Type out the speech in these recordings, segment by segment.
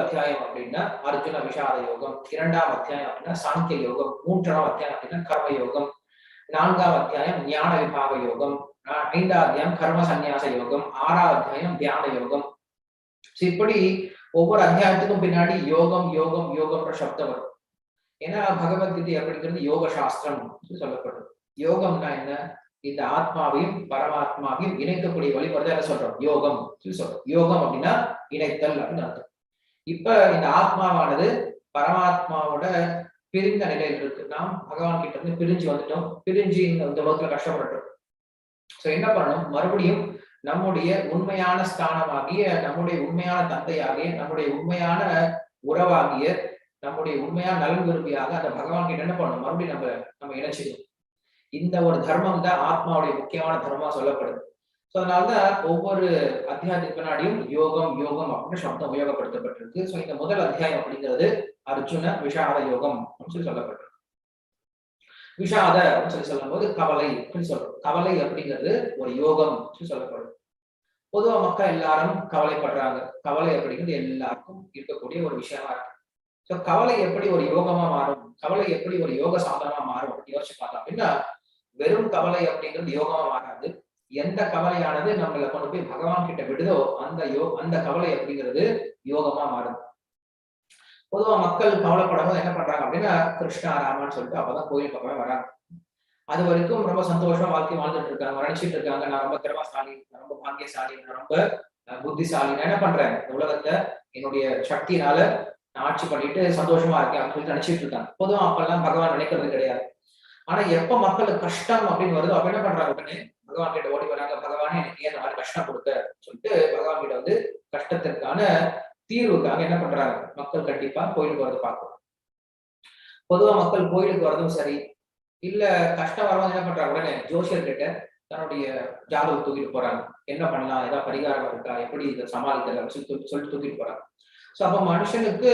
அத்தியாயம் அப்படின்னா அர்ஜுன விஷாத யோகம் இரண்டாம் அத்தியாயம் அப்படின்னா சாங்கிய யோகம் மூன்றாம் அத்தியாயம் அப்படின்னா கர்ம யோகம் நான்காம் அத்தியாயம் ஞான விபாக யோகம் ஐந்தாம் அத்தியாயம் கர்ம சந்நியாச யோகம் ஆறாம் அத்தியாயம் தியான யோகம். இப்படி ஒவ்வொரு அத்தியாயத்துக்கும் பின்னாடி யோகம் யோகம் யோகம்ன்ற சப்தம் வரும். ஏன்னா பகவத்கீதை அப்படிங்கிறது யோக சாஸ்திரம் சொல்லப்படும் யோகம்னா என்ன? இந்த ஆத்மாவையும் பரமாத்மாவையும் இணைக்கக்கூடிய வழிமுறை என்ன சொல்றோம். யோகம் சொல்லி சொல்றோம். யோகம் அப்படின்னா இணைத்தல் அப்படின்னு அர்த்தம். இப்ப இந்த ஆத்மாவானது பரமாத்மாவோட பிரிந்த நிலையில் இருக்கு நாம் பகவான் கிட்ட இருந்து பிரிஞ்சு வந்துட்டோம். பிரிஞ்சு இந்த உலகத்துல கஷ்டப்பட்டுட்டோம். சோ என்ன பண்ணணும்? மறுபடியும் நம்முடைய உண்மையான ஸ்தானமாகிய நம்முடைய உண்மையான தந்தையாகிய நம்முடைய உண்மையான உறவாகிய நம்முடைய உண்மையான நலன் விரும்பியாக அந்த பகவான் கிட்ட என்ன பண்ணணும்? மறுபடியும் நம்ம நம்ம இணைச்சிடும் இந்த ஒரு தர்மம் தான் ஆத்மாவுடைய முக்கியமான தர்மமா சொல்லப்படுது. ஸோ அதனாலதான் ஒவ்வொரு அத்தியாயத்துக்கு பின்னாடியும் யோகம் யோகம் அப்படின்னு சப்தம் உபயோகப்படுத்தப்பட்டிருக்கு. ஸோ இந்த முதல் அத்தியாயம் அப்படிங்கிறது அர்ஜுன விஷாத யோகம் அப்படின்னு சொல்லி சொல்லப்பட்டிருக்கு. விஷாத அப்படின்னு சொல்லி சொல்லும்போது கவலை அப்படின்னு சொல்றோம். கவலை அப்படிங்கிறது ஒரு யோகம் அப்படின்னு சொல்லப்படும். பொதுவா மக்கள் எல்லாரும் கவலைப்படுறாங்க. கவலை அப்படிங்கிறது எல்லாருக்கும் இருக்கக்கூடிய ஒரு விஷயமா இருக்கு. ஸோ கவலை எப்படி ஒரு யோகமா மாறும்? கவலை எப்படி ஒரு யோக சாதனமா மாறும்? அப்படின்னு யோசிச்சு பார்த்தோம் அப்படின்னா வெறும் கவலை அப்படிங்கிறது யோகமா மாறாது. எந்த கவலையானது நம்மளை கொண்டு போய் பகவான் கிட்ட விடுதோ அந்த யோ அந்த கவலை அப்படிங்கிறது யோகமா மாறும். பொதுவா மக்கள் கவலைப்படும் போது என்ன பண்றாங்க அப்படின்னா கிருஷ்ணா ராமான்னு சொல்லிட்டு அப்பதான் கோயில் பக்கமே வராங்க. அது வரைக்கும் ரொம்ப சந்தோஷமா வாழ்க்கை வாழ்ந்துட்டு இருக்காங்க நினைச்சிட்டு இருக்காங்க. நான் ரொம்ப திறமசாலி ரொம்ப பாக்கியசாலி ரொம்ப அஹ், புத்திசாலி நான் என்ன பண்றேன்? இந்த உலகத்தை என்னுடைய சக்தியினால நான் ஆட்சி பண்ணிட்டு சந்தோஷமா இருக்கேன் அப்படின்னு நினைச்சிட்டு இருக்காங்க. பொதுவா அப்பெல்லாம் பகவான் நினைக்கிறது கிடையாது. ஆனா எப்ப மக்களுக்கு கஷ்டம் அப்படின்னு வருதோ அப்ப என்ன பண்றாங்க உடனே? பகவான் கிட்ட ஓடி வராங்க பகவானே எனக்கு ஏன் மாதிரி கஷ்டம் கொடுக்க சொல்லிட்டு பகவான் கிட்ட வந்து கஷ்டத்திற்கான தீர்வுக்காக என்ன பண்றாங்க? மக்கள் கண்டிப்பா கோயிலுக்கு வரது பார்க்கணும். பொதுவா மக்கள் கோயிலுக்கு வரதும் சரி இல்ல கஷ்டம் வரவங்க என்ன பண்றாங்க? உடனே ஜோசியர் கிட்ட தன்னுடைய ஜாதகம் தூக்கிட்டு போறாங்க. என்ன பண்ணலாம்? ஏதாவது பரிகாரம் இருக்கா? எப்படி இதை சமாளிக்கலாம் சொல்லி சொல்லிட்டு தூக்கிட்டு போறாங்க. சோ அப்ப மனுஷனுக்கு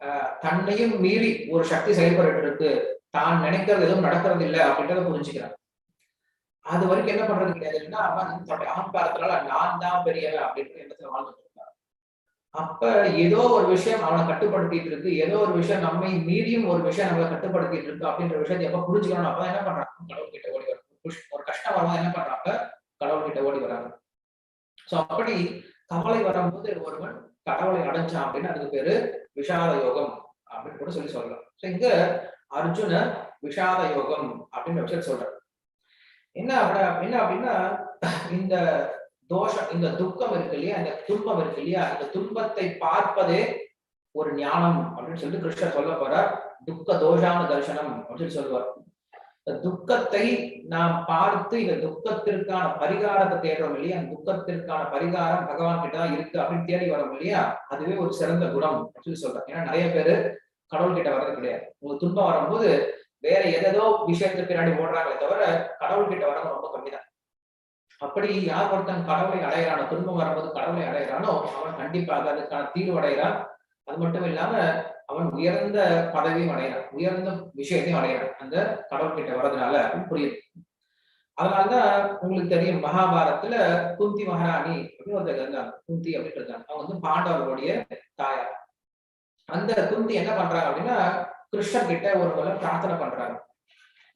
ஆஹ், தன்னையும் மீறி ஒரு சக்தி செயல்பட்டு இருக்கு தான் நினைக்கிறது எதுவும் நடக்கிறது இல்லை அப்படின்றத புரிஞ்சுக்கிறான் அது வரைக்கும் என்ன பண்றது கிடையாதுன்னா அவன் தன்னுடைய அகங்காரத்தினால நான் தான் பெரியவன் அப்படின்ற எண்ணத்துல வாழ்ந்துட்டு அப்ப ஏதோ ஒரு விஷயம் அவனை கட்டுப்படுத்திட்டு இருக்கு ஏதோ ஒரு விஷயம் நம்மை மீறியும் ஒரு விஷயம் நம்மளை கட்டுப்படுத்திட்டு இருக்கு அப்படின்ற விஷயத்தை எப்ப புரிஞ்சுக்கணும் அப்பதான் என்ன பண்றாங்க? கடவுள் கிட்ட ஓடி வராங்க. ஒரு கஷ்டம் வரும்போது என்ன பண்றாங்க? கடவுள் கிட்ட ஓடி வராங்க. சோ அப்படி கவலை வரும்போது ஒருவன் கடவுளை அடைஞ்சான் அப்படின்னு அதுக்கு பேரு விஷால யோகம் அப்படின்னு கூட சொல்லி சொல்லலாம். சோ இங்க அர்ஜுன விஷாத யோகம் அப்படின்னு வச்சு சொல்றாரு. என்ன அப்படி- என்ன அப்படின்னா இந்த தோஷம் இந்த துக்கம் இருக்கு இல்லையா இந்த துன்பம் இருக்கு இல்லையா இந்த துன்பத்தை பார்ப்பதே ஒரு ஞானம் அப்படின்னு சொல்லிட்டு கிருஷ்ணர் சொல்ல போறார். துக்க தோஷான தரிசனம் அப்படின்னு சொல்லுவார். இந்த துக்கத்தை நாம் பார்த்து இந்த துக்கத்திற்கான பரிகாரத்தை தேடுறோம் இல்லையா அந்த துக்கத்திற்கான பரிகாரம் பகவான் கிட்ட தான் இருக்கு அப்படின்னு தேடி வரோம் இல்லையா அதுவே ஒரு சிறந்த குணம் அப்படின்னு சொல்லி சொல்றேன் ஏன்னா நிறைய பேரு கடவுள் கிட்ட வர்றது கிடையாது. உங்களுக்கு துன்பம் வரும்போது வேற எதோ விஷயத்துக்கு பின்னாடி ஓடுறாங்களே தவிர கடவுள் கிட்ட வரது ரொம்ப கம்மி தான் அப்படி யார் ஒருத்தன் கடவுளை அடையிறானோ துன்பம் வரும்போது கடவுளை அடையிறானோ அவன் கண்டிப்பாக அதுக்கான தீர்வு அடைகிறான். அது மட்டும் இல்லாம அவன் உயர்ந்த பதவியும் அடைகிறான். உயர்ந்த விஷயத்தையும் அடைகிறான். அந்த கடவுள் கிட்ட வர்றதுனால புரியுது. அதனாலதான் உங்களுக்கு தெரியும் மகாபாரத்துல குந்தி மகாராணி அப்படின்னு ஒருத்தர் இருந்தாங்க. குந்தி அப்படின்னு இருந்தாங்க அவங்க வந்து பாண்டவர்களுடைய தாயார். அந்த குந்தி என்ன பண்றாங்க அப்படின்னா கிருஷ்ணன் கிட்ட ஒரு முறை பிரார்த்தனை பண்றாங்க.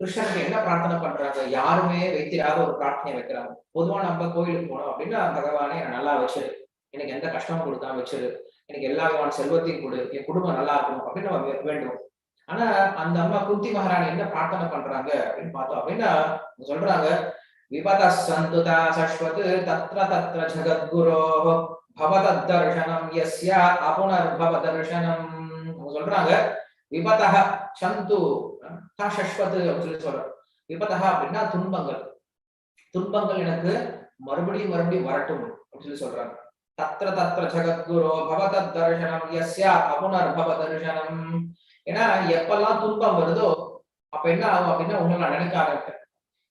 கிருஷ்ணனுக்கு என்ன பிரார்த்தனை பண்றாங்க? யாருமே வைத்திராத ஒரு பிரார்த்தனை வைக்கிறாங்க. பொதுவா நம்ம கோயிலுக்கு போனோம் அப்படின்னா பகவானே என்னை நல்லா வச்சிரு. எனக்கு எந்த கஷ்டமும் கொடுக்காம வச்சிரு. எனக்கு எல்லா விதமான செல்வத்தையும் கொடு. என் குடும்பம் நல்லா இருக்கணும் அப்படின்னு நம்ம வேண்டும். ஆனா அந்த அம்மா குந்தி மகாராணி என்ன பிரார்த்தனை பண்றாங்க அப்படின்னு பார்த்தோம் அப்படின்னா சொல்றாங்க விபத சந்துதா சஸ்வத் தத்ர தத்ர ஜகத்குரோ பவதத் தர்ஷனம் யஸ்ய அபுனர்பவ தர்ஷனம் அவங்க சொல்றாங்க விபதः சந்து சஸ்வத் அப்படின்னு சொல்லி சொல்றோம் விபதா அப்படின்னா துன்பங்கள். துன்பங்கள் எனக்கு மறுபடியும் மறுபடியும் வரட்டும் அப்படின்னு சொல்லி சொல்றாங்க. தத்ர தத்ர ஜகத்குரு பவதத் தர்ஷனம் யஸ்ய அபுனர்பவ தர்ஷனம் ஏன்னா எப்பெல்லாம் துன்பம் வருதோ அப்ப என்ன ஆகும் அப்படின்னா உங்களை நான் நினைக்க ஆரம்பிப்பேன்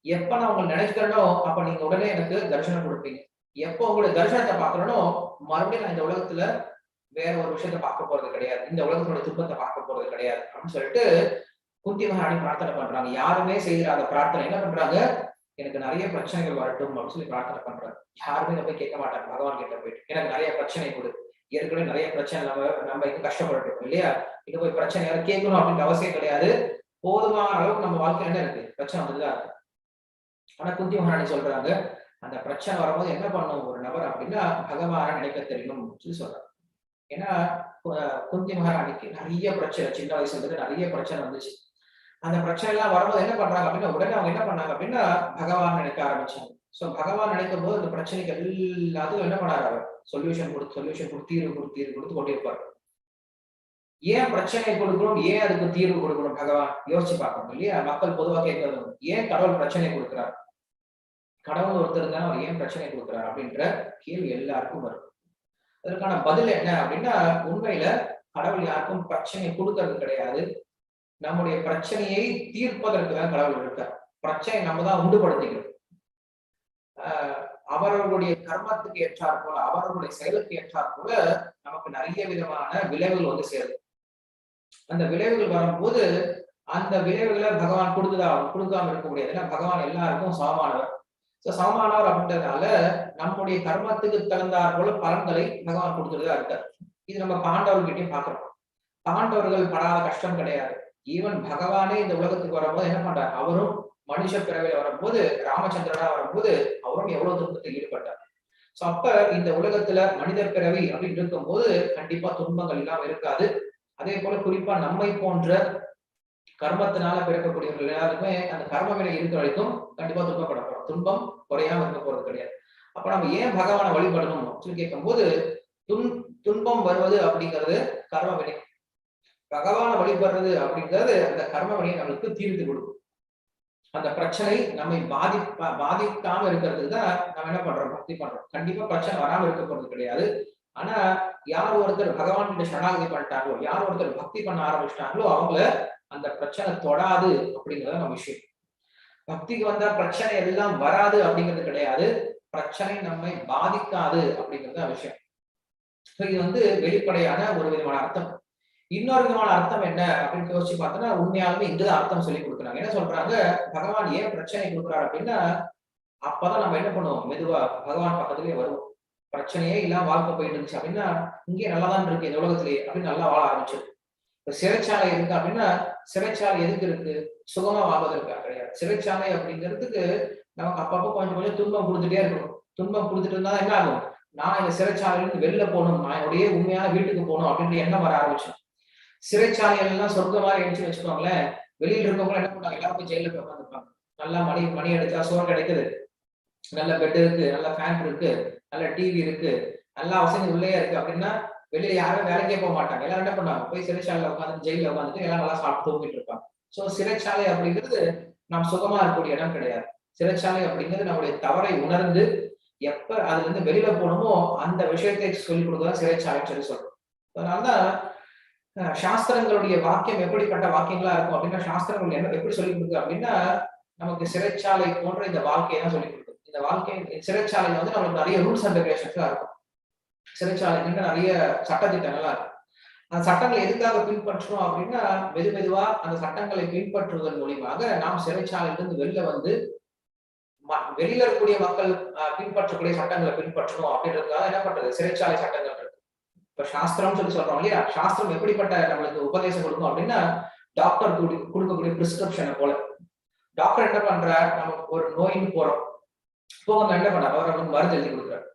எப்ப நான் உங்களை நினைக்கிறேனோ அப்ப நீங்க உடனே எனக்கு தரிசனம் கொடுப்பீங்க. எப்போ உங்களுடைய தரிசனத்தை பார்க்கறனோ மறுபடியும் நான் இந்த உலகத்துல வேற ஒரு விஷயத்த பார்க்க போறது கிடையாது. இந்த உலகத்தோட துன்பத்தை பார்க்க போறது கிடையாது. அப்படின்னு சொல்லிட்டு குந்தி மகாராணி பிரார்த்தனை பண்றாங்க. யாருமே செய்யறாத பிரார்த்தனை என்ன பண்றாங்க? எனக்கு நிறைய பிரச்சனைகள் வரட்டும் அப்படின்னு சொல்லி பிரார்த்தனை பண்றாங்க. யாருமே நம்ம போய் கேட்க மாட்டாங்க. பகவான் கிட்ட போயிட்டு எனக்கு நிறைய பிரச்சனை கொடு. ஏற்கனவே நிறைய பிரச்சனை நம்ம நம்ம இது கஷ்டப்பட்டு இல்லையா? இங்க போய் பிரச்சனை யாரும் கேட்கணும் அப்படின்ற அவசியம் கிடையாது. போதுமான அளவுக்கு நம்ம வாழ்க்கையில என்ன இருக்கு? பிரச்சனை வந்துதான் இருக்கு. ஆனா குந்தி மகாராணி சொல்றாங்க அந்த பிரச்சனை வரும்போது என்ன பண்ணும் ஒரு நபர் அப்படின்னா பகவான நினைக்க தெரியும் சொல்லி சொல்றாங்க ஏன்னா குந்தி மகாராணிக்கு நிறைய பிரச்சனை சின்ன வயசுல இருந்து நிறைய பிரச்சனை வந்துச்சு. அந்த பிரச்சனை எல்லாம் வரும்போது என்ன பண்றாங்க அப்படின்னா உடனே அவங்க என்ன பண்ணாங்க அப்படின்னா பகவான் நினைக்க ஆரம்பிச்சாங்க. சோ பகவான் நினைக்கும் போது அந்த பிரச்சனைக்கு எல்லாத்துக்கும் என்ன பண்ணாரு அவர்? சொல்யூஷன் கொடுத்து சொல்யூஷன் கொடுத்து தீர்வு கொடுத்து தீர்வு கொடுத்து கொண்டிருப்பார். ஏன் பிரச்சனை கொடுக்கணும்? ஏன் அதுக்கு தீர்வு கொடுக்கணும்? பகவான் யோசிச்சு பார்க்கணும் இல்லையா? மக்கள் பொதுவாக கேட்கணும் ஏன் கடவுள் பிரச்சனை கொடுக்குறாரு? கடவுள் ஒருத்தர் தான் அவர் ஏன் பிரச்சனை கொடுக்குறாரு அப்படின்ற கேள்வி எல்லாருக்கும் வரும். அதற்கான பதில் என்ன அப்படின்னா உண்மையில கடவுள் யாருக்கும் பிரச்சனை கொடுக்கறது கிடையாது. நம்முடைய பிரச்சனையை தீர்ப்பதற்கு தான் கடவுள் இருக்கார். பிரச்சனை நம்ம தான் உண்டுபடுத்திக்கிறோம் ஆஹ் அவர்களுடைய கர்மத்துக்கு ஏற்றாற் போல அவர்களுடைய செயலுக்கு ஏற்றாற் போல நமக்கு நிறைய விதமான விளைவுகள் வந்து சேரும். அந்த விளைவுகள் வரும்போது அந்த விளைவுகளை பகவான் கொடுத்துதா கொடுக்காம இருக்க முடியாது ஏன்னா பகவான் எல்லாருக்கும் சமமானவர். சமமானவர் அப்படின்றதுனால நம்முடைய கர்மத்துக்கு தகுந்தார் போல பலன்களை பகவான் கொடுத்துருதா இருக்கார் இது நம்ம பாண்டவர்கிட்டயும் பாக்குறோம் பாண்டவர்கள் படாத கஷ்டம் கிடையாது. ஈவன் பகவானே இந்த உலகத்துக்கு வரும்போது என்ன பண்றார்? அவரும் மனுஷ பிறவையில வரும்போது ராமச்சந்திரனா வரும்போது அவரும் எவ்வளவு துன்பத்தில் ஈடுபட்டார். சோ அப்ப இந்த உலகத்துல மனிதர் பிறவி அப்படின்னு இருக்கும் போது கண்டிப்பா துன்பங்கள் இல்லாம இருக்காது. அதே போல குறிப்பா நம்மை போன்ற கர்மத்தினால பிறக்கக்கூடியவர்கள் எல்லாருக்குமே அந்த கர்ம வினை இருக்கிற வரைக்கும் கண்டிப்பா துன்பப்படப்படும். போறோம் துன்பம் குறையாம இருக்க போறது கிடையாது. அப்ப நம்ம ஏன் பகவானை வழிபடணும் அப்படின்னு கேட்கும்போது துன் துன்பம் வருவது அப்படிங்கிறது கர்ம வினை பகவானை வழிபடுறது அப்படிங்கிறது அந்த கர்ம வினையை நம்மளுக்கு தீர்த்து கொடுக்கும். அந்த பிரச்சனை நம்மை பாதி பாதிக்காம இருக்கிறதுக்கு தான் நம்ம என்ன பண்றோம்? பக்தி பண்றோம். கண்டிப்பா பிரச்சனை வராம இருக்க போறது கிடையாது. ஆனா யார் ஒருத்தர் பகவான் கிட்ட சரணாகதி பண்ணிட்டாங்களோ யார் ஒருத்தர் பக்தி பண்ண ஆரம்பிச்சிட்டாங்களோ அவங்கள அந்த பிரச்சனை தொடாது அப்படிங்கிறத நம்ம விஷயம். பக்திக்கு வந்தா பிரச்சனை எல்லாம் வராது அப்படிங்கிறது கிடையாது. பிரச்சனை நம்மை பாதிக்காது அப்படிங்கிறது விஷயம். இது வந்து வெளிப்படையான ஒரு விதமான அர்த்தம். இன்னொரு விதமான அர்த்தம் என்ன அப்படின்னு யோசிச்சு பார்த்தோம்னா உண்மையாலுமே இங்கதான் அர்த்தம் சொல்லி கொடுக்குறாங்க. என்ன சொல்றாங்க? பகவான் ஏன் பிரச்சனை கொடுக்குறாரு அப்படின்னா அப்பதான் நம்ம என்ன பண்ணுவோம்? மெதுவா பகவான் பக்கத்துலயே வருவோம். பிரச்சனையே இல்லாம வாழ்க்கை போயிட்டு இருந்துச்சு அப்படின்னா இங்கே நல்லா தான் இருக்கு இந்த உலகத்திலேயே அப்படின்னு நல்லா வாழ ஆரம்பிச்சிடும் இப்ப சிறைச்சாலை இருக்கு அப்படின்னா சிறைச்சாலை எதுக்கு இருக்கு? சுகமா வாழ்வதற்காக கிடையாது. சிறைச்சாலை அப்படிங்கிறதுக்கு நமக்கு அப்பப்போ கொஞ்சம் கொஞ்சம் துன்பம் கொடுத்துட்டே இருக்கணும். துன்பம் கொடுத்துட்டு இருந்தா என்ன ஆகும்? நான் இந்த சிறைச்சாலையிலிருந்து வெளில போகணும். நான் என்னுடைய உண்மையான வீட்டுக்கு போகணும் அப்படின்ற எண்ணம் வர ஆரம்பிச்சோம் சிறைச்சாலைகள் எல்லாம் சொர்க்க மாதிரி எழுச்சி வச்சுக்கோங்களேன் வெளியில இருக்கவங்க என்ன பண்ணுவாங்க? எல்லாருக்கும் ஜெயில போய் உட்காந்துருப்பாங்க நல்லா மணி மணி அடிச்சா சோறு கிடைக்குது. நல்ல பெட் இருக்கு நல்ல ஃபேன் இருக்கு நல்ல டிவி இருக்கு நல்லா வசதி உள்ளே இருக்கு அப்படின்னா வெளியில யாரும் வேலைக்கே போக மாட்டாங்க. எல்லாரும் என்ன பண்ணுவாங்க? போய் சிறைச்சாலையில உட்காந்து ஜெயில உட்காந்துட்டு எல்லாம் நல்லா சாப்பிட்டு தூங்கிட்டு இருப்பாங்க. சோ சிறைச்சாலை அப்படிங்கிறது நாம் சுகமா இருக்கக்கூடிய இடம் கிடையாது. சிறைச்சாலை அப்படிங்கிறது நம்மளுடைய தவறை உணர்ந்து எப்ப அதுல இருந்து வெளியில போகணுமோ அந்த விஷயத்தை சொல்லிக் கொடுக்கதான் சிறைச்சாலைன்னு சொல்லி சொல்றோம். அதனாலதான் சாஸ்திரங்களுடைய வாக்கியம் எப்படிப்பட்ட வாக்கியங்களா இருக்கும் அப்படின்னா சாஸ்திரங்கள் என்ன எப்படி சொல்லிக் கொடுக்குது அப்படின்னா நமக்கு சிறைச்சாலை போன்ற இந்த வாழ்க்கையை தான் சொல்லிக் கொடுக்குது. இந்த வாழ்க்கை சிறைச்சாலையில வந்து நமக்கு நிறைய ரூல்ஸ் அண்ட் ரெகுலேஷன்ஸ் இருக்கும். சிறைச்சாலைக்கு நிறைய சட்டத்திட்டங்கள்லாம் இருக்கும் அந்த சட்டங்களை எதுக்காக பின்பற்றணும் அப்படின்னா மெது மெதுவா அந்த சட்டங்களை பின்பற்றுவதன் மூலியமாக நாம் சிறைச்சாலையிலிருந்து வெளில வந்து ம- வெளியில இருக்கக்கூடிய மக்கள் பின்பற்றக்கூடிய சட்டங்களை பின்பற்றணும் அப்படின்றதுக்காக என்ன பண்றது? சிறைச்சாலை சட்டங்கள் இருக்கு. இப்ப சாஸ்திரம் சொல்லி சொல்றோம் இல்லையா? சாஸ்திரம் எப்படிப்பட்ட நம்மளுக்கு உபதேசம் கொடுக்கும் அப்படின்னா டாக்டர் கொடுக்கக்கூடிய பிரிஸ்கிரிப்ஷனை போல. டாக்டர் என்ன பண்றார்? நம்ம ஒரு நோயின்னு போறோம். போக என்ன பண்றாரு அவர் நமக்கு மருந்து எழுதி கொடுக்குறாரு.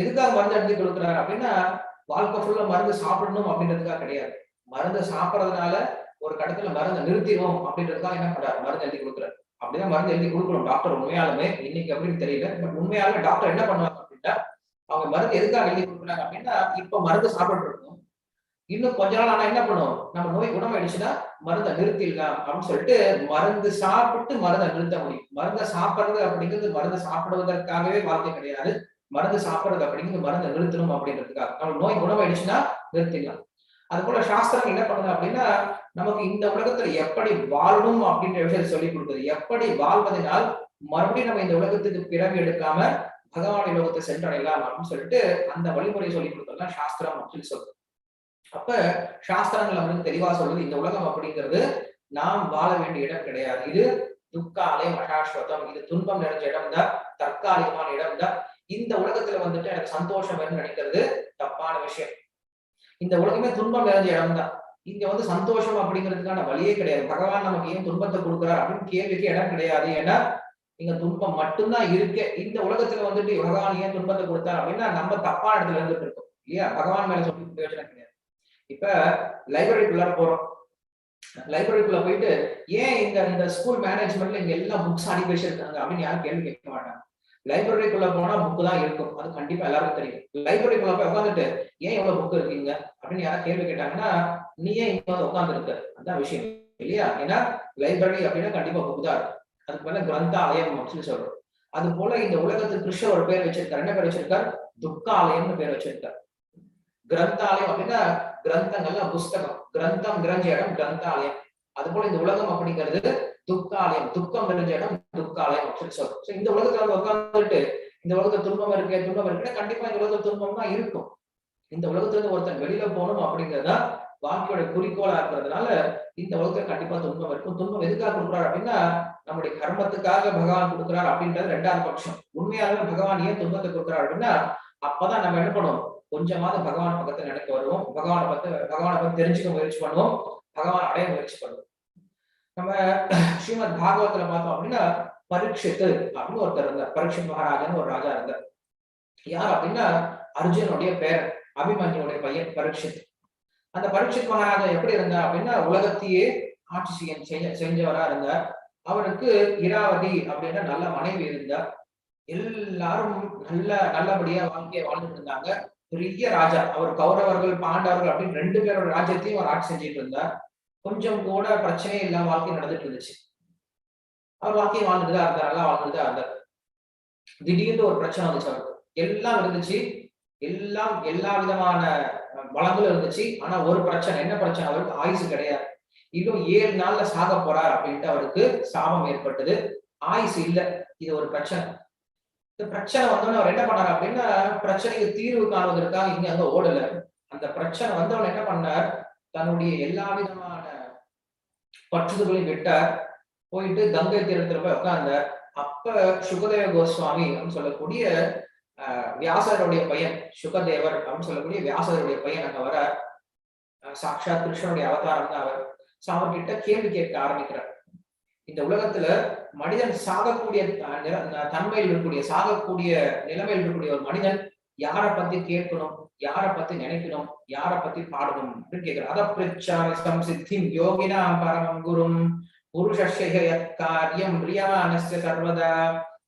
எதுக்காக மருந்து எழுதி கொடுக்குறாரு அப்படின்னா வாழ்க்கை ஃபுல்லா மருந்து சாப்பிடணும் அப்படின்றதுக்காக கிடையாது. மருந்து சாப்பிட்றதுனால ஒரு கட்டத்துல மருந்தை நிறுத்திடும் அப்படின்றதுக்காக என்ன பண்றாரு? மருந்து எழுதி கொடுக்குறாரு. அப்படிதான் மருந்து எழுதி கொடுக்கணும். டாக்டர் உண்மையாலுமே இன்னைக்கு அப்படின்னு தெரியல. பட் உண்மையாலுமே டாக்டர் என்ன பண்ணுவாங்க அப்படின்னா அவங்க மருந்து எதுக்காக எழுதி கொடுக்குறாங்க அப்படின்னா இப்ப மருந்து சாப்பிட்டு இருக்கோம். இன்னும் கொஞ்ச நாள் ஆனா என்ன பண்ணுவோம்? நம்ம நோய் குணமாயிடுச்சுன்னா மருந்தை நிறுத்திடலாம் அப்படின்னு சொல்லிட்டு மருந்து சாப்பிட்டு மருந்தை நிறுத்த முடியும். மருந்தை சாப்பிடுறது அப்படிங்கிறது மருந்தை சாப்பிடுவதற்காகவே வாழ்க்கை கிடையாது. மருந்து சாப்பிடுறது அப்படிங்கிறது மருந்தை நிறுத்தணும் அப்படின்றதுக்காக நம்ம நோய் குணமாயிடுச்சுன்னா நிறுத்திடலாம். அது போல சாஸ்திரம் என்ன பண்ணுது அப்படின்னா நமக்கு இந்த உலகத்துல எப்படி வாழணும் அப்படின்ற விஷயத்தை சொல்லி கொடுக்குது. எப்படி வாழ்வதனால் மறுபடியும் நம்ம இந்த உலகத்துக்கு பிறவி எடுக்காம பகவானுடைய உலகத்தை சென்றடையலாம் அப்படின்னு சொல்லிட்டு அந்த வழிமுறையை சொல்லி கொடுத்ததுதான் சாஸ்திரம் அப்படின்னு சொல்லுது. அப்ப சாஸ்திரங்கள் அப்படின்னு தெளிவா சொல்றது இந்த உலகம் அப்படிங்கிறது நாம் வாழ வேண்டிய இடம் கிடையாது. இது துக்காலயம் அசாஸ்வதம் இது துன்பம் நிறைஞ்ச இடம் தான் தற்காலிகமான இடம் தான் இந்த உலகத்துல வந்துட்டு எனக்கு சந்தோஷம் வேணும்னு நினைக்கிறது தப்பான விஷயம். இந்த உலகமே துன்பம் நிறைஞ்ச இடம் தான் இங்க வந்து சந்தோஷம் அப்படிங்கிறதுக்கான வழியே கிடையாது. பகவான் நமக்கு ஏன் துன்பத்தை கொடுக்குறார் அப்படின்னு கேள்விக்கு இடம் கிடையாது. ஏன்னா இங்க துன்பம் மட்டும்தான் இருக்கு. இந்த உலகத்துல வந்துட்டு பகவான் ஏன் துன்பத்தை கொடுத்தார் அப்படின்னா நம்ம தப்பான இடத்துல இருந்துட்டு இருக்கோம். இல்லையா? பகவான் மேல சொல்லி பிரயோஜனம் கிடையாது. இப்ப லைப்ரரிக்குள்ள போறோம். லைப்ரரிக்குள்ள போயிட்டு ஏன் இந்த இந்த ஸ்கூல் மேனேஜ்மெண்ட்ல இங்க எல்லா புக்ஸ் அனுப்பி வச்சிருக்காங்க அப்படின்னு யாரும் கேள்வி கேட்க மாட்டாங்க. லைப்ரரிக்குள்ள போனா புக்கு தான் இருக்கும். அது கண்டிப்பா எல்லாருக்கும் தெரியும். லைப்ரரிக்குள்ள போய் உட்காந்துட்டு ஏன் எவ்வளவு புக் இருக்கீங்க? அப்படின்னு யாராவது கேள்வி கேட்டாங்கன்னா நீ ஏன் இங்க வந்து உட்கார்ந்து இருக்க அதான் விஷயம். இல்லையா? ஏன்னா லைப்ரரி அப்படின்னா கண்டிப்பா புக்கு தான் இருக்கும். அதுக்கு மேல கிரந்தாலயம் அப்படின்னு சொல்றோம். அது போல இந்த உலகத்துக்கு கிருஷ்ணர் ஒரு பேர் வச்சிருக்கார். என்ன பேர் வச்சிருக்கார்? துக்காலயம்னு பேர் வச்சிருக்கார். கிரந்தாலயம் அப்படின்னா கிரந்தங்கள்ல புஸ்தகம். கிரந்தம் கிரஞ்ச இடம் கிரந்தாலயம். அது போல இந்த உலகம் அப்படிங்கிறது துக்காலயம் துக்கம் தெரிஞ்ச இடம் துக்காலயம் அப்படின்னு சொல்றோம். இந்த உலகத்துல உட்காந்துட்டு இந்த உலகத்துல துன்பம் இருக்கு துன்பம் இருக்குன்னா கண்டிப்பா இந்த உலகத்துல துன்பம் தான் இருக்கும். இந்த உலகத்துல இருந்து ஒருத்தன் வெளியில போகணும் அப்படிங்கறதா வாழ்க்கையோட குறிக்கோளா இருக்கிறதுனால இந்த உலகத்துல கண்டிப்பா துன்பம் இருக்கும். துன்பம் எதுக்காக கொடுக்குறாரு அப்படின்னா நம்முடைய கர்மத்துக்காக பகவான் கொடுக்குறாரு அப்படின்றது ரெண்டாவது பட்சம். உண்மையாகவே பகவான் ஏன் துன்பத்தை கொடுக்குறாரு அப்படின்னா அப்பதான் நம்ம என்ன பண்ணுவோம்? கொஞ்சமாவது பகவான் பக்கத்துல நினைக்க வருவோம். பகவானை பத்தி பகவானை பத்தி தெரிஞ்சுக்க முயற்சி பண்ணுவோம். பகவான் அடைய முயற்சி பண்ணுவோம். நம்ம ஸ்ரீமத் பாகவத்துல பார்த்தோம் அப்படின்னா பரீட்சித்து அப்படின்னு ஒருத்தர் இருந்தார். பரீட்சித் மகாராஜன் ஒரு ராஜா இருந்தார். யார் அப்படின்னா அர்ஜுனுடைய பெயர் அபிமன்யுடைய பையன் பரீட்சித் அந்த பரீட்சித் மகாராஜா எப்படி இருந்தார் அப்படின்னா உலகத்தையே ஆட்சி செய்ய செஞ்ச- செஞ்சவரா இருந்தார். அவருக்கு இராவதி அப்படின்னா நல்ல மனைவி இருந்தார். எல்லாரும் நல்ல நல்லபடியா வாழ்க்கையை வாழ்ந்துட்டு இருந்தாங்க. பெரிய ராஜா அவர் கௌரவர்கள் பாண்டவர்கள் அப்படின்னு ரெண்டு பேரோட ராஜ்யத்தையும் அவர் ஆட்சி செஞ்சுட்டு இருந்தார். கொஞ்சம் கூட பிரச்சனையே இல்லாம வாழ்க்கை நடந்துட்டு இருந்துச்சு. அவர் வாழ்க்கையை வாழ்ந்துட்டு தான் இருந்தார் நல்லா வாழ்ந்துட்டு தான் இருந்தார். திடீர்னு ஒரு பிரச்சனை வந்துச்சு அவருக்கு. எல்லாம் இருந்துச்சு. எல்லாம் எல்லா விதமான வளங்களும் இருந்துச்சு. ஆனா ஒரு பிரச்சனை என்ன பிரச்சனை? அவருக்கு ஆயுசு கிடையாது. இன்னும் ஏழு நாள்ல சாக போறார் அப்படின்ட்டு அவருக்கு சாபம் ஏற்பட்டது. ஆயுசு இல்ல. இது ஒரு பிரச்சனை. இந்த பிரச்சனை வந்தவன அவர் என்ன பண்ணார் அப்படின்னா பிரச்சனைக்கு தீர்வு காணுவதற்காக இங்க அங்க ஓடல. அந்த பிரச்சனை வந்தவன் என்ன பண்ணார்? தன்னுடைய எல்லா விதமான பற்றுதல்களையும் விட்டார். போயிட்டு கங்கை தீரத்துல போய் உட்கார்ந்தார். அப்ப சுகதேவ கோஸ்வாமி அப்படின்னு சொல்லக்கூடிய ஆஹ், வியாசருடைய பையன் சுகதேவர் அப்படின்னு சொல்லக்கூடிய வியாசருடைய பையன் அங்க வர சாட்சாத் கிருஷ்ணனுடைய அவதாரம் தான் அவர். So, அவர்கிட்ட கேள்வி கேட்க ஆரம்பிக்கிறார். இந்த உலகத்துல மனிதன் சாகக்கூடிய தன்மையில் இருக்கக்கூடிய சாகக்கூடிய நிலைமையில் இருக்கக்கூடிய ஒரு மனிதன் யாரை பத்தி கேட்கணும்? யாரை பத்தி நினைக்கணும் யாரை பத்தி பாடணும் அப்படின்னு கேட்கிறார். அத பிரச்சாரம் சித்திம் யோகினாம் பரமம் குரும். புருஷஸ்ய காரியம் பிரியமானஸ்ய சர்வதா.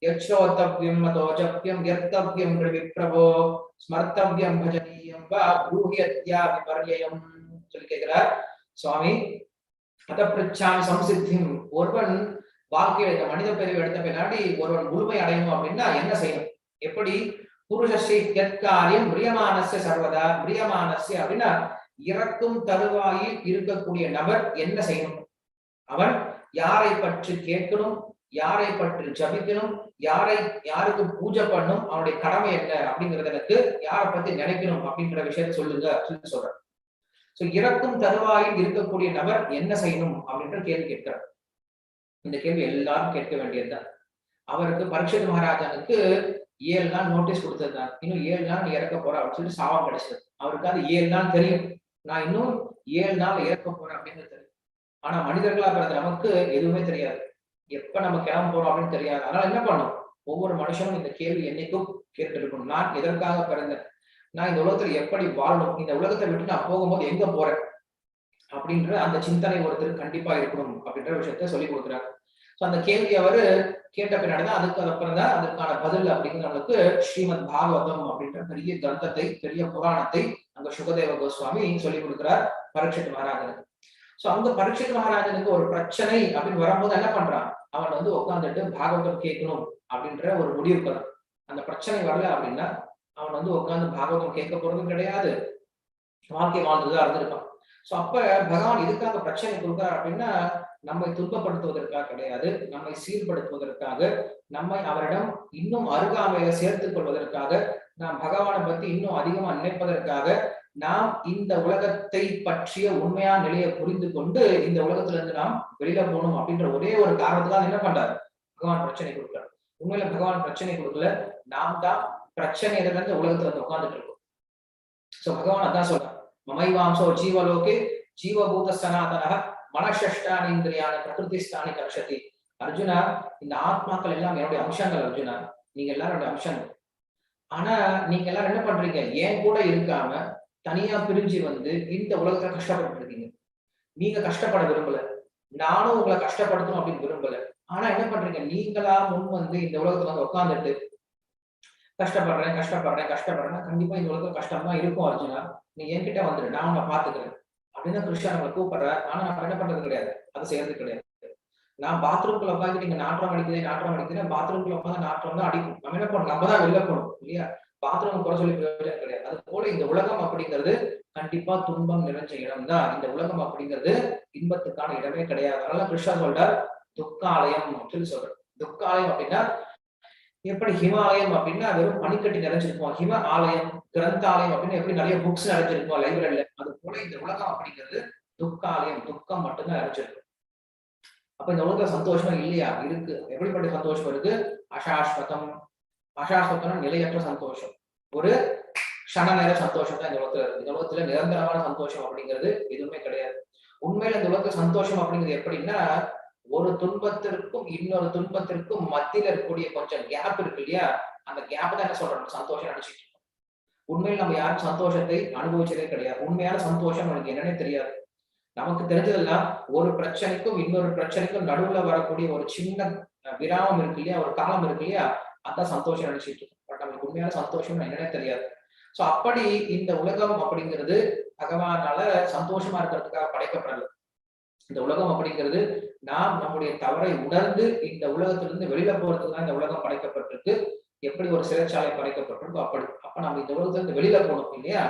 யச்சோத்தவ்யம் மதோஜப்யம் யர்த்தவ்யம் விப்ரபோ ஸ்மர்த்தவ்யம் பஜனீயம் வா ப்ரூஹியத்யா விபர்யம் சொல்லி கேட்கிறார். சுவாமி அத பிரிச்சாமி சம்சித்திம் ஒருவன் வாழ்க்கையில இந்த மனித பிரிவு எடுத்த பின்னாடி ஒருவன் முழுமை அடையணும் அப்படின்னா என்ன செய்யணும்? எப்படி? புருஷஸ்ய யத்காரியம் பிரியமானஸ்ய சர்வதா பிரியமானஸ்ய அப்படின்னா இறக்கும் தருவாயில் இருக்கக்கூடிய நபர் என்ன செய்யணும்? அவன் யாரை பற்றி கேட்கணும்? யாரை பற்றி ஜபிக்கணும்? யாரை யாருக்கு பூஜை பண்ணும் அவனுடைய கடமை என்ன அப்படிங்கறது எனக்கு யாரை பத்தி நினைக்கணும் அப்படிங்கிற விஷயத்த சொல்லுங்க அப்படின்னு சொல்றேன் சோ இறக்கும் தருவாயில் இருக்கக்கூடிய நபர் என்ன செய்யணும் அப்படின்ற கேள்வி கேட்கிறார். இந்த கேள்வி எல்லாரும் கேட்க வேண்டியதுதான். அவருக்கு பரீட்சித் மகாராஜனுக்கு ஏழு நாள் நோட்டீஸ் கொடுத்துருக்காங்க இன்னும் ஏழு நாள் இறக்க போறேன் அப்படின்னு சொல்லிட்டு சாவம் கிடைச்சது. அவருக்கு அது ஏழு நாள் தெரியும். நான் இன்னும் ஏழு நாள் இறக்க போறேன் அப்படின்னு தெரியும். ஆனா மனிதர்களா பிறந்த நமக்கு எதுவுமே தெரியாது. எப்ப நம்ம கிளம்ப போறோம் அப்படின்னு தெரியாது. அதனால என்ன பண்ணும் ஒவ்வொரு மனுஷனும் இந்த கேள்வி என்னைக்கும் கேட்டு இருக்கணும் நான் எதற்காக பிறந்தேன்? நான் இந்த உலகத்துல எப்படி வாழணும்? இந்த உலகத்தை விட்டு நான் போகும்போது எங்க போறேன்? அப்படின்ற அந்த சிந்தனை ஒருத்தர் கண்டிப்பா இருக்கணும் அப்படின்ற விஷயத்த சொல்லி கொடுக்குறாரு. ஸோ அந்த கேள்வி அவரு கேட்ட பின்னாடி தான் அதுக்கு அப்புறம் தான் அதற்கான பதில் அப்படிங்கிற நம்மளுக்கு ஸ்ரீமத் பாகவதம் அப்படின்ற பெரிய கிரந்தத்தை பெரிய புராணத்தை அங்க சுகதேவ கோஸ்வாமி சொல்லி கொடுக்கிறார் பரீட்சித் மகாராஜனுக்கு. சோ அங்க பரீட்சித் மகாராஜனுக்கு ஒரு பிரச்சனை அப்படின்னு வரும்போது என்ன பண்றான்? அவன் வந்து உட்காந்துட்டு பாகவதம் கேட்கணும் அப்படின்ற ஒரு முடிவு அந்த பிரச்சனை வரல அப்படின்னா அவன் வந்து உட்காந்து பாகவதம் கேட்க போறதும் கிடையாது. வாழ்க்கை வாழ்ந்துதான் இருந்திருப்பான். சோ அப்ப பகவான் எதுக்காக பிரச்சனை கொடுக்குறார் அப்படின்னா நம்மை துன்பப்படுத்துவதற்காக கிடையாது. நம்மை சீர்படுத்துவதற்காக நம்மை அவரிடம் இன்னும் அருகாமையில சேர்த்துக் கொள்வதற்காக நாம் பகவானை பத்தி இன்னும் அதிகமா நினைப்பதற்காக நாம் இந்த உலகத்தை பற்றிய உண்மையான நிலையை புரிந்து கொண்டு இந்த உலகத்துல இருந்து நாம் வெளியில போகணும் அப்படின்ற ஒரே ஒரு காரணத்துக்காக என்ன பண்றாரு? பகவான் பிரச்சனை கொடுக்கிறார். உண்மையில பகவான் பிரச்சனை கொடுக்கல. நாம் தான் பிரச்சனை இருந்து உலகத்துல வந்து உட்கார்ந்துட்டு இருக்கோம். சோ பகவான் அதான் சொல்றான் மமைவாம்சோ ஜீவலோகே ஜீவபூத சனாதனாக மனசஷ்டானேந்திரியான பிரகிருதிஸ்தானி கர்ஷதி அர்ஜுனா இந்த ஆத்மாக்கள் எல்லாம் என்னுடைய அம்சங்கள் அர்ஜுனா. நீங்க எல்லாரும் அம்சங்கள். ஆனா நீங்க எல்லாரும் என்ன பண்றீங்க? ஏன் கூட இருக்காம தனியா பிரிஞ்சு வந்து இந்த உலகத்துல கஷ்டப்பட்டு இருக்கீங்க. நீங்க கஷ்டப்பட விரும்பல. நானும் உங்களை கஷ்டப்படுத்தணும் அப்படின்னு விரும்பல. ஆனா என்ன பண்றீங்க? நீங்களா முன் வந்து இந்த உலகத்துல வந்து உட்காந்துட்டு கஷ்டப்படுறேன் கஷ்டப்படுறேன் கஷ்டப்படுறேன் கண்டிப்பா இந்த உலகத்துல கஷ்டமா இருக்கும் அர்ஜுனா. நீ என்கிட்ட வந்துடு நான் உன்னை பாத்துக்கிறேன் அப்படின்னு கிருஷ்ணன் நம்மளை கூப்பிடுறேன் ஆனா நம்ம என்ன பண்றது கிடையாது. அது செய்யறது கிடையாது. நான் பாத்ரூம்குள்ள உட்காந்து நீங்க நாற்றம் அடிக்கிறே நாற்றம் அடிக்கிறேன் பாத்ரூம்குள்ள உட்காந்து நாற்றம் தான் அடிக்கும். நம்ம என்ன பண்ணணும்? நம்ம தான் வெளில போகணும் இல்லையா? பாத்ரூம் குறை சொல்லி பிரயோஜனம் கிடையாது. அது போல இந்த உலகம் அப்படிங்கிறது கண்டிப்பா துன்பம் நிறைஞ்ச இடம் தான். இந்த உலகம் அப்படிங்கிறது இன்பத்துக்கான இடமே கிடையாது. அதனால கிருஷ்ணா சொல்றார் துக்காலயம் அப்படின்னு சொல்றாரு. துக்காலயம் அப்படின்னா எப்படி ஹிமாலயம் அப்படின்னா வெறும் பனிக்கட்டி நிறைஞ்சிருக்கும். ஹிம ஆலயம் கிரந்தாலயம் அப்படின்னு எப்படி நிறைய புக்ஸ் நிறைஞ்சிருக்கும் லைப்ரரியில அது கூட இந்த உலகம் அப்படிங்கிறது துக்காலயம் துக்கம் மட்டும்தான் அடிச்சிருக்கும் அப்ப இந்த உலகத்துல சந்தோஷம் இல்லையா? இருக்கு. எப்படிப்பட்ட சந்தோஷம் இருக்கு? அசாஸ்வதம். அசாஸ்வதம் நிலையற்ற சந்தோஷம். ஒரு க்ஷண நேர சந்தோஷம் தான் இந்த உலகத்துல இருக்கு. இந்த உலகத்துல நிரந்தரமான சந்தோஷம் அப்படிங்கிறது எதுவுமே கிடையாது. உண்மையில இந்த உலகத்துல சந்தோஷம் அப்படிங்கிறது எப்படின்னா ஒரு துன்பத்திற்கும் இன்னொரு துன்பத்திற்கும் மத்தியில இருக்கக்கூடிய கொஞ்சம் கேப் இருக்கு இல்லையா? அந்த கேப் தான் என்ன சொல்றோம்? சந்தோஷம் நினைச்சிட்டு உண்மையில் நம்ம யாரும் சந்தோஷத்தை அனுபவிச்சதே கிடையாது. உண்மையான சந்தோஷம் நமக்கு என்னன்னே தெரியாது. நமக்கு தெரிஞ்சதெல்லாம் ஒரு பிரச்சனைக்கும் இன்னொரு பிரச்சனைக்கும் நடுவுல வரக்கூடிய ஒரு சின்ன விராமம் இருக்கு இல்லையா? ஒரு காலம் இருக்கு இல்லையா? அதான் சந்தோஷம் நினைச்சிட்டு இருக்கோம். பட் நம்மளுக்கு உண்மையான சந்தோஷம் என்னன்னே தெரியாது. சோ அப்படி இந்த உலகம் அப்படிங்கிறது பகவானால சந்தோஷமா இருக்கிறதுக்காக படைக்கப்படல. இந்த உலகம் அப்படிங்கிறது நாம் நம்முடைய தவறை உணர்ந்து இந்த உலகத்திலிருந்து வெளியில போறதுக்கு தான் இந்த உலகம் படைக்கப்பட்டிருக்கு. எப்படி ஒரு சிறைச்சாலை படைக்கப்பட்டிருக்கோ அப்படி. அப்ப நம்ம இந்த உலகத்துல இருந்து வெளியில போனோம் இல்லையா?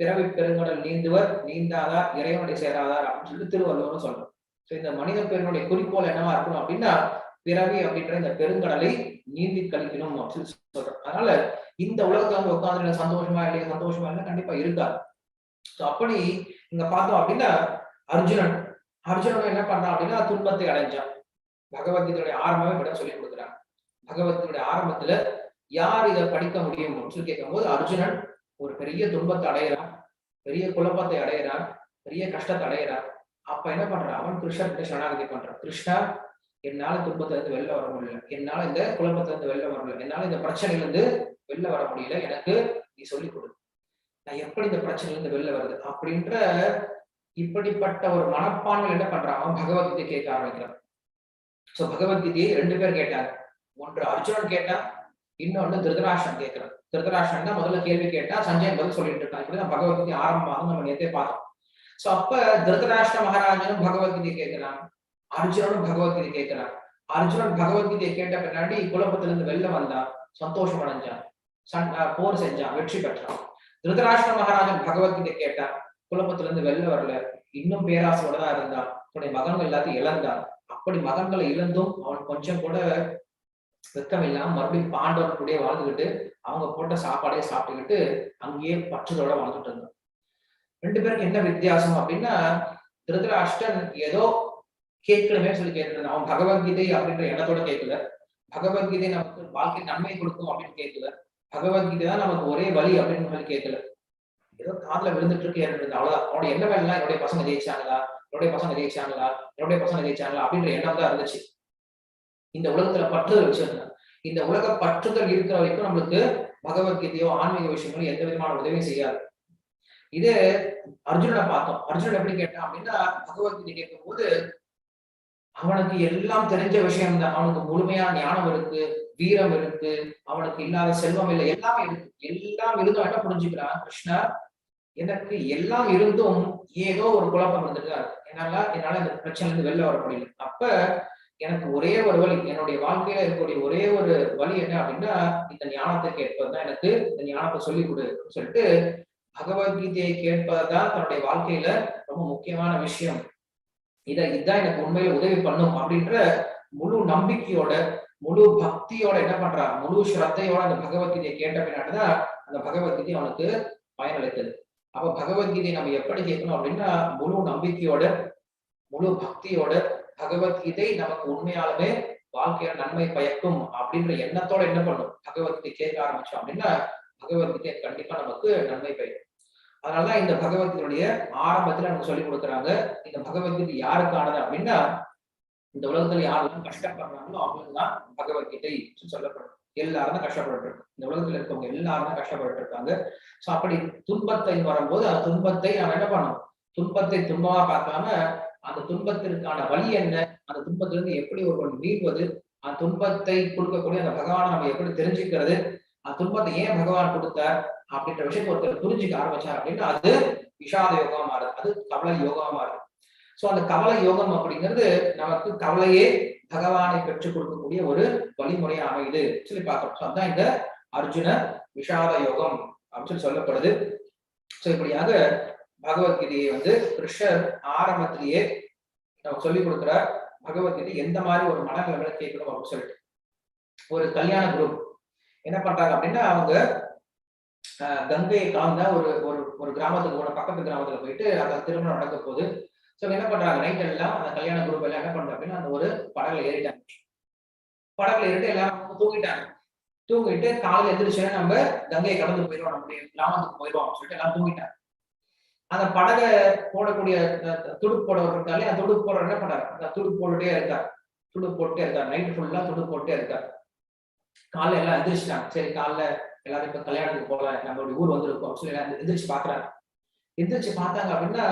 பிறவி பெருங்கடல் நீந்துவர் நீந்தாதார் இறைவனை சேராதார் அப்படின்னு சொல்லிட்டு திருவள்ளுவர்னு சொல்றோம். சோ இந்த மனித பெருனுடைய குறிக்கோள் என்னவா இருக்கணும் அப்படின்னா பிறவி அப்படின்ற இந்த பெருங்கடலை நீந்தி கழிக்கணும் அப்படின்னு சொல்றோம். அதனால இந்த உலகத்துல வந்து உட்காந்து சந்தோஷமா இல்லையா? சந்தோஷமா இல்லை கண்டிப்பா இருக்காது. சோ அப்படி இங்க பார்த்தோம் அப்படின்னா அர்ஜுனன். அர்ஜுனன் என்ன பண்ணான் அப்படின்னா துன்பத்தை அடைஞ்சான். பகவத்கீதையுடைய ஆரம்பமே விட சொல்லி கொடுக்குறாங்க பகவத்கீதையுடைய ஆரம்பத்துல யார் இதை படிக்க முடியும் அப்படின்னு சொல்லி கேட்கும் போது அர்ஜுனன் ஒரு பெரிய துன்பத்தை அடையிறான் பெரிய குழப்பத்தை அடையிறான் பெரிய கஷ்டத்தை அடையிறான் அப்ப என்ன பண்றான் அவன்? கிருஷ்ணன் சரணாகதி பண்றான். கிருஷ்ணா என்னால துன்பத்துல இருந்து வெளில வர முடியல. என்னால இந்த குழப்பத்துல இருந்து வெளில வர முடியல. என்னால இந்த பிரச்சனையில இருந்து வெளில வர முடியல. எனக்கு நீ சொல்லி கொடு. நான் எப்படி இந்த பிரச்சனையில இருந்து வெளில வருது? அப்படின்ற இப்படிப்பட்ட ஒரு மனப்பான்மை என்ன பண்றான்? அவன் பகவத்கீதை கேட்க ஆரம்பிக்கிறான். சோ பகவத்கீதையை ரெண்டு பேர் கேட்டாங்க. ஒன்று அர்ஜுனன் கேட்டான் இன்னொன்னு திருதராஷ்டிரன் கேட்கிறான் திருதராஷ்டிரன் தான் முதல்ல கேள்வி கேட்டா சஞ்சய் பதில் சொல்லிட்டு இருக்கான். இப்படிதான் பகவத்கீதை ஆரம்பமாக நம்ம நேரத்தை பார்த்தோம். சோ அப்ப திருதராஷ்டிர மகாராஜனும் பகவத்கீதை கேட்கிறான். அர்ஜுனனும் பகவத்கீதை கேட்கிறான். அர்ஜுனன் பகவத்கீதையை கேட்ட பின்னாடி குழப்பத்துல இருந்து வெளில வந்தான். சந்தோஷம் அடைஞ்சான். போர் செஞ்சான். வெற்றி பெற்றான். திருதராஷ்டிர மகாராஜன் பகவத்கீதை கேட்டான். குழப்பத்துல இருந்து வெளில வரல. இன்னும் பேராசையோட தான் இருந்தான். அவனுடைய மகன்கள் எல்லாத்தையும் இழந்தான். அப்படி மகன்களை இழந்தும் அவன் கொஞ்சம் கூட வெக்கம் இல்லாம மறுபடியும் பாண்டவன் கூடயே வாழ்ந்துகிட்டு அவங்க போட்ட சாப்பாடையே சாப்பிட்டுக்கிட்டு அங்கேயே பற்றதோட வாழ்ந்துட்டு இருந்தாங்க. ரெண்டு பேருக்கு என்ன வித்தியாசம் அப்படின்னா திருதராஷ்டன் ஏதோ கேட்கணுமே சொல்லி கேட்டுருந்தான் அவன் பகவத்கீதை அப்படின்ற எண்ணத்தோட கேட்கல. பகவத்கீதை நமக்கு வாழ்க்கை நன்மை கொடுக்கும் அப்படின்னு கேட்கல. பகவத்கீதை தான் நமக்கு ஒரே வழி அப்படின்னு சொல்லி கேட்கல. ஏதோ காதல விழுந்துட்டு இருக்கு இருந்தது அவ்வளவுதான். அவனோட என்ன வேலைலாம் என்னுடைய பசங்க ஜெயிச்சாங்களா? என்னுடைய பசங்க ஜெயிச்சாங்களா? என்னுடைய பசங்க ஜெயிச்சாங்களா? அப்படின்ற எண்ணம் தான் இருந்துச்சு. இந்த உலகத்துல பற்றுதல் வச்சிருந்தேன் இந்த உலக பற்றுதல் இருக்கிற வரைக்கும் நம்மளுக்கு பகவத்கீதையோ ஆன்மீக விஷயங்களோ எந்த விதமான உதவியும் செய்யாது. இது அர்ஜுனனை பார்த்தோம். அர்ஜுனன் எப்படி கேட்டான் அப்படின்னா பகவத்கீதை கேட்கும் போது அவனுக்கு எல்லாம் தெரிஞ்ச விஷயம் தான் அவனுக்கு முழுமையான ஞானம் இருக்கு வீரம் இருக்கு அவனுக்கு இல்லாத செல்வம் இல்லை எல்லாமே இருக்கு. எல்லாம் இருந்தும் என்ன புரிஞ்சுக்கிறான்? கிருஷ்ணா எனக்கு எல்லாம் இருந்தும் ஏதோ ஒரு குழப்பம் இருந்துட்டு தான் இருக்கு. என்னால என்னால இந்த பிரச்சனை இருந்து வெளில வர முடியல. அப்ப எனக்கு ஒரே ஒரு வழி என்னுடைய வாழ்க்கையில இருக்கக்கூடிய ஒரே ஒரு வழி என்ன அப்படின்னா இந்த ஞானத்தை கேட்பதுதான் எனக்கு இந்த ஞானத்தை சொல்லி கொடு சொல்லிட்டு பகவத்கீதையை கேட்பதுதான் தன்னுடைய வாழ்க்கையில ரொம்ப முக்கியமான விஷயம். இதை இதுதான் எனக்கு உண்மையில உதவி பண்ணும் அப்படின்ற முழு நம்பிக்கையோட முழு பக்தியோட என்ன பண்றான் முழு ஸ்ரத்தையோட அந்த பகவத்கீதையை கேட்ட பின்னாடிதான் அந்த பகவத்கீதை அவனுக்கு பயனளித்தது. அப்ப பகவத்கீதையை நம்ம எப்படி கேட்கணும் அப்படின்னா முழு நம்பிக்கையோட முழு பக்தியோட பகவத்கீதை நமக்கு உண்மையாலுமே வாழ்க்கையில நன்மை பயக்கும் அப்படின்ற எண்ணத்தோட என்ன பண்ணும்? பகவத்கீதை கேட்க ஆரம்பிச்சோம் அப்படின்னா பகவத்கீதை கண்டிப்பா நமக்கு நன்மை பயக்கும். அதனால இந்த பகவத்கீதையுடைய ஆரம்பத்துல நமக்கு சொல்லி கொடுக்குறாங்க இந்த பகவத்கீதை யாருக்கானது அப்படின்னா இந்த உலகத்துல யாரெல்லாம் கஷ்டப்படுறாங்களோ அவங்களுக்கு தான் பகவத்கீதை சொல்லப்படும். எல்லாரும் தான் கஷ்டப்பட்டு இருக்கு இந்த உலகத்துல இருக்கவங்க எல்லாரும் தான் கஷ்டப்பட்டு இருக்காங்க சோ அப்படி துன்பத்தை வரும்போது அந்த துன்பத்தை நம்ம என்ன பண்ணணும் துன்பத்தை துன்பமா பார்க்காம அந்த துன்பத்திற்கான வழி என்ன? அந்த துன்பத்திலிருந்து எப்படி ஒருவன் மீள்வது? அந்த துன்பத்தை கொடுக்கக்கூடிய அந்த பகவானை நம்ம எப்படி தெரிஞ்சுக்கிறது? அந்த துன்பத்தை ஏன் பகவான் கொடுத்தார்? அப்படின்ற விஷயத்தை ஒருத்தர் புரிஞ்சுக்க ஆரம்பிச்சார் அப்படின்னா அது விஷாத யோகமா மாறுது. அது கவலை யோகமா மாறுது. சோ அந்த கவலை யோகம் அப்படிங்கிறது நமக்கு கவலையே பகவானை பெற்றுக் கொடுக்கக்கூடிய ஒரு வழிமுறையா அமையுது. சொல்லி பார்க்கணும் ஸோ அதான் இந்த அர்ஜுன விஷாத யோகம் அப்படின்னு சொல்லி சொல்லப்படுது. ஸோ இப்படியாக பகவத்கீதையை வந்து கிருஷ்ணர் ஆரம்பத்திலேயே நமக்கு சொல்லி கொடுக்குறார். பகவத்கீதை எந்த மாதிரி ஒரு மனநிலைமையில கேட்கணும் அப்படின்னு சொல்லிட்டு. ஒரு கல்யாண குரூப் என்ன பண்றாங்க அப்படின்னா அவங்க கங்கையை காந்த ஒரு ஒரு ஒரு கிராமத்துக்கு போன பக்கத்து கிராமத்துல போயிட்டு அந்த திருமணம் நடக்க போகுது. ஸோ என்ன பண்றாங்க? நைட் எல்லாம் அந்த கல்யாண குரூப் எல்லாம் என்ன பண்றாங்க அப்படின்னா அந்த ஒரு படகுல ஏறிட்டாங்க. படகுல ஏறிட்டு எல்லாரும் தூங்கிட்டாங்க. தூங்கிட்டு காலையில் எந்திரிச்சு நம்ம கங்கையை கடந்து போயிடுவோம். நம்முடைய கிராமத்துக்கு போயிடுவோம் அப்படின்னு சொல்லிட்டு எல்லாம் தூங்கிட்டாங்க. அந்த படகை போடக்கூடிய துடுப்பு போடவர் இருக்காலே அந்த துடுப்பு போடுற என்ன பண்ணார் அந்த துடுப்பு போட்டுட்டே இருக்கார். துடுப்பு போட்டுட்டே இருக்கார். நைட் ஃபுல்லா துடுப்பு போட்டே இருக்கார். காலைல எல்லாம் எந்திரிச்சிட்டாங்க. சரி காலைல எல்லாரும் இப்ப கல்யாணத்துக்கு போகலாம். நம்மளுடைய ஊர் வந்திருக்கோம். சொல்லி எல்லாம் எந்திரிச்சு பாக்குறாங்க. எந்திரிச்சு பார்த்தாங்க அப்படின்னா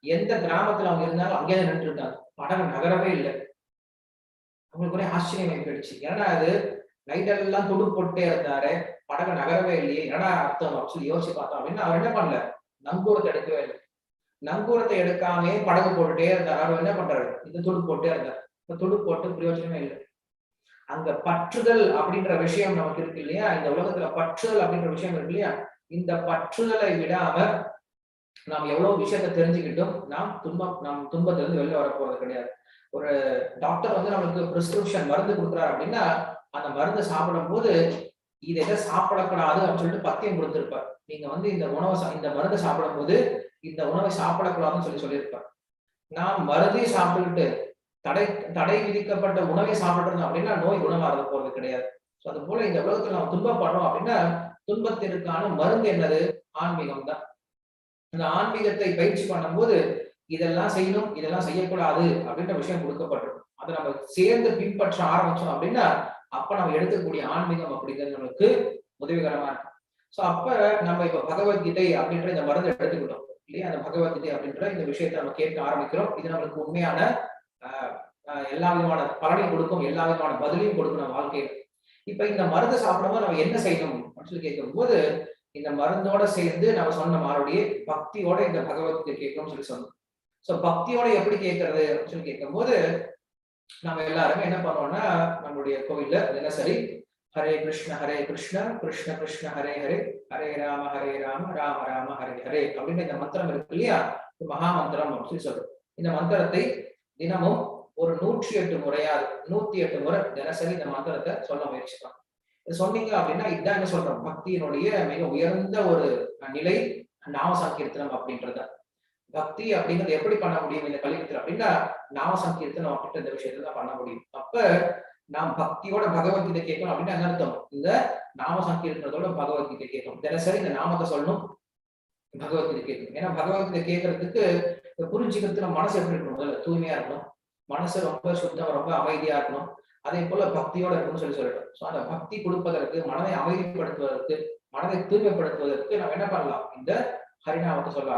எந்த கிராமத்துல அவங்க இருந்தாலும் அங்கேயே நின்று இருந்தாங்க. படகு நகரவே இல்லை. அவங்களுக்கு ஒரே ஆச்சரியம் போயிடுச்சு ஏன்னா அது நைட்டெல்லாம் எல்லாம் போட்டே இருந்தாரு. படகு நகரவே இல்லையே. என்னடா அர்த்தம் அப்படின்னு சொல்லி யோசிச்சு பார்த்தோம் அப்படின்னா அவர் என்ன பண்ணல? நங்கூரத்தை எடுக்கவே இல்லை. நங்கூரத்தை எடுக்காமே படகு போட்டுட்டே இருந்தார். அவர் என்ன பண்றாரு? இந்த துடு போட்டே இருந்தார். இந்த துடு போட்டு பிரயோஜனமே இல்லை. அங்க பற்றுதல் அப்படின்ற விஷயம் நமக்கு இருக்கு இல்லையா? இந்த உலகத்துல பற்றுதல் அப்படின்ற விஷயம் இருக்கு இல்லையா? இந்த பற்றுதலை விடாம நாம் எவ்வளவு விஷயத்த தெரிஞ்சுக்கிட்டும் நாம் துன்பம் நாம் துன்பத்திலிருந்து வெளில வர போறது கிடையாது. ஒரு டாக்டர் வந்து நம்மளுக்கு பிரிஸ்கிரிப்ஷன் மருந்து கொடுக்குறாரு அப்படின்னா அந்த மருந்து சாப்பிடும் போது இதை எதை சாப்பிடக்கூடாது அப்படின்னு சொல்லிட்டு பத்தியம் கொடுத்துருப்பார். நீங்க வந்து இந்த உணவை இந்த மருந்தை சாப்பிடும் போது இந்த உணவை சாப்பிடக்கூடாதுன்னு சொல்லி சொல்லியிருப்பார். நாம் மருந்தை சாப்பிட்டுக்கிட்டு தடை தடை விதிக்கப்பட்ட உணவை சாப்பிடுறோம் அப்படின்னா நோய் குணமாறது போறது கிடையாது. ஸோ அது போல இந்த உலகத்துல நம்ம துன்பப்படுறோம் அப்படின்னா துன்பத்திற்கான மருந்து என்னது? ஆன்மீகம் தான். இந்த ஆன்மீகத்தை பயிற்சி பண்ணும்போது இதெல்லாம் செய்யணும் இதெல்லாம் செய்யக்கூடாது அப்படின்ற விஷயம் கொடுக்கப்பட்டிருக்கும். அதை நம்ம சேர்ந்து பின்பற்ற ஆரம்பிச்சோம் அப்படின்னா அப்ப நம்ம எடுக்கக்கூடிய ஆன்மீகம் அப்படிங்கிறது நமக்கு உதவிகரமா இருக்கும். சோ அப்ப நம்ம இப்ப பகவத்கீதை அப்படின்ற இந்த மருந்து எடுத்துக்கிட்டோம் இல்லையா? அந்த பகவத்கீதை அப்படின்ற இந்த விஷயத்தை நம்ம கேட்க ஆரம்பிக்கிறோம். இது நம்மளுக்கு உண்மையான எல்லா விதமான பலனையும் கொடுக்கும் எல்லா விதமான பதிலையும் கொடுக்கும் நம்ம வாழ்க்கையில. இப்ப இந்த மருந்து சாப்பிடும்போது நம்ம என்ன செய்யணும் அப்படின்னு சொல்லி கேட்கும் போது இந்த மருந்தோட சேர்ந்து நம்ம சொன்ன மறுபடியே பக்தியோட இந்த பகவத்கீதை கேட்கணும்னு சொல்லி சொன்னோம். சோ பக்தியோட எப்படி கேட்கறது அப்படின்னு சொல்லி கேட்கும் போது நம்ம எல்லாருமே என்ன பண்ணுவோம்னா நம்மளுடைய கோவில்ல தினசரி ஹரே கிருஷ்ண ஹரே கிருஷ்ண கிருஷ்ண கிருஷ்ண ஹரே ஹரே ஹரே ராம ஹரே ராம ராம ராம ஹரே ஹரே அப்படின்னு இந்த மந்திரம் இருக்கு இல்லையா? மகா மந்திரம் அப்படின்னு சொல்லி சொல்றோம். இந்த மந்திரத்தை தினமும் ஒரு நூற்றி எட்டு முறையா நூத்தி எட்டு முறை தினசரி இந்த மந்திரத்தை சொல்ல முயற்சிக்கலாம் இது சொன்னீங்க அப்படின்னா இதான் என்ன சொல்றோம்? பக்தியினுடைய மிக உயர்ந்த ஒரு நிலை நாம சங்கீர்த்தனம் அப்படின்றத. பக்தி அப்படிங்கிறது எப்படி பண்ண முடியும் இந்த கலியுகத்துல அப்படின்னா நாம சங்கீர்த்தனம் அப்படின்ற இந்த விஷயத்தை தான் பண்ண முடியும். அப்ப நாம் பக்தியோட பகவத்கீதை கேட்கணும் அப்படின்னு என்ன அர்த்தம்? இந்த நாம சங்கீர்த்தனத்தோட பகவத்கீதை கேட்கணும். தினசரி இந்த நாமத்தை சொல்லணும். பகவத்கீதை கேட்கணும். ஏன்னா பகவத்கீதை கேட்கறதுக்கு புரிஞ்சுக்கிறதுக்கு நம்ம மனசு எப்படி இருக்கணும்? முதல்ல தூய்மையா இருக்கணும். மனசு ரொம்ப சுத்தம் ரொம்ப அமைதியா இருக்கணும். அதே போல பக்தியோட இருக்கும்னு சொல்லி சொல்லிட்டோம். ஸோ அந்த பக்தி கொடுப்பதற்கு மனதை அமைதிப்படுத்துவதற்கு மனதை தூய்மைப்படுத்துவதற்கு நம்ம என்ன பண்ணலாம்? இந்த ஹரிநாமத்தை சொல்ல